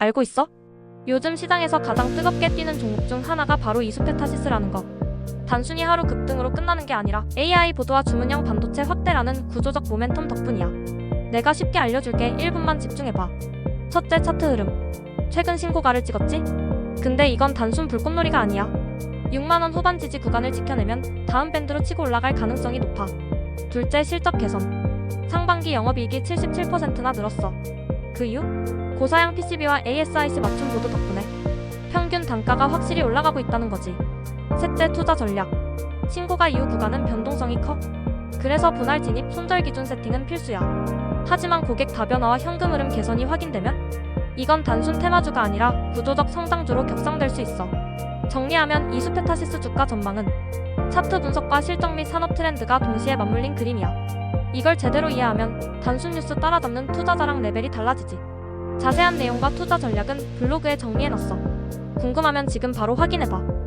알고 있어? 요즘 시장에서 가장 뜨겁게 뛰는 종목 중 하나가 바로 이수페타시스라는 거. 단순히 하루 급등으로 끝나는 게 아니라 AI 보드와 주문형 반도체 확대라는 구조적 모멘텀 덕분이야. 내가 쉽게 알려줄게 1분만 집중해봐. 첫째 차트 흐름. 최근 신고가를 찍었지? 근데 이건 단순 불꽃놀이가 아니야. 6만원 후반 지지 구간을 지켜내면 다음 밴드로 치고 올라갈 가능성이 높아. 둘째 실적 개선. 상반기 영업이익이 77%나 늘었어. 그 이유? 고사양 PCB와 ASIC 맞춤 보드 덕분에 평균 단가가 확실히 올라가고 있다는 거지. 셋째 투자 전략. 신고가 이후 구간은 변동성이 커. 그래서 분할 진입 손절 기준 세팅은 필수야. 하지만 고객 다변화와 현금 흐름 개선이 확인되면 이건 단순 테마주가 아니라 구조적 성장주로 격상될 수 있어. 정리하면 이수페타시스 주가 전망은 차트 분석과 실적 및 산업 트렌드가 동시에 맞물린 그림이야. 이걸 제대로 이해하면 단순 뉴스 따라잡는 투자 자랑 레벨이 달라지지. 자세한 내용과 투자 전략은 블로그에 정리해놨어. 궁금하면 지금 바로 확인해봐.